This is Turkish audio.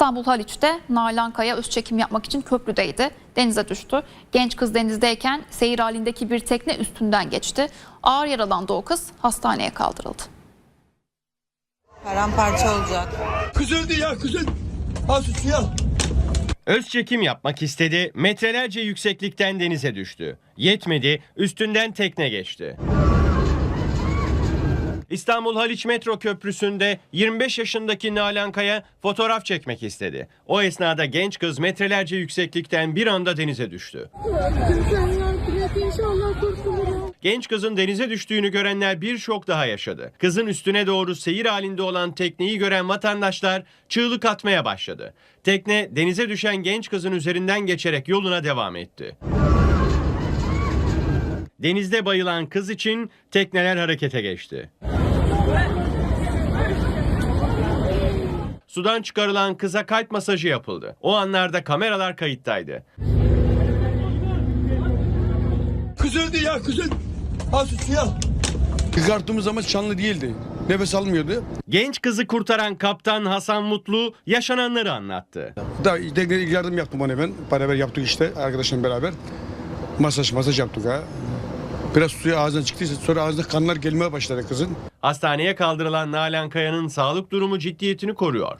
İstanbul Haliç'te Nalan öz çekim yapmak için köprüdeydi. Denize düştü. Genç kız denizdeyken seyir halindeki bir tekne üstünden geçti. Ağır yaralandı o kız hastaneye kaldırıldı. Paramparça olacak. Kız öldü ya kız öldü. Al şu suyu al. Öz çekim yapmak istedi, metrelerce yükseklikten denize düştü. Yetmedi, üstünden tekne geçti. İstanbul Haliç Metro Köprüsü'nde 25 yaşındaki Nalan Kaya fotoğraf çekmek istedi. O esnada genç kız metrelerce yükseklikten bir anda denize düştü. Genç kızın denize düştüğünü görenler bir şok daha yaşadı. Kızın üstüne doğru seyir halinde olan tekneyi gören vatandaşlar çığlık atmaya başladı. Tekne denize düşen genç kızın üzerinden geçerek yoluna devam etti. Denizde bayılan kız için tekneler harekete geçti. Sudan çıkarılan kıza kalp masajı yapıldı. O anlarda kameralar kayıttaydı. Kız öldü ya kız öldü. Al şu suyu al. Zaman canlı değildi. Nefes almıyordu. Genç kızı kurtaran kaptan Hasan Mutlu yaşananları anlattı. Da yardım yaptım ona ben. Beraber yaptık işte arkadaşımla beraber. Masaj masaj yaptık ha. Biraz suya ağzına çıktıysa sonra ağzına kanlar gelmeye başladı kızın. Hastaneye kaldırılan Nalan Kaya'nın sağlık durumu ciddiyetini koruyor.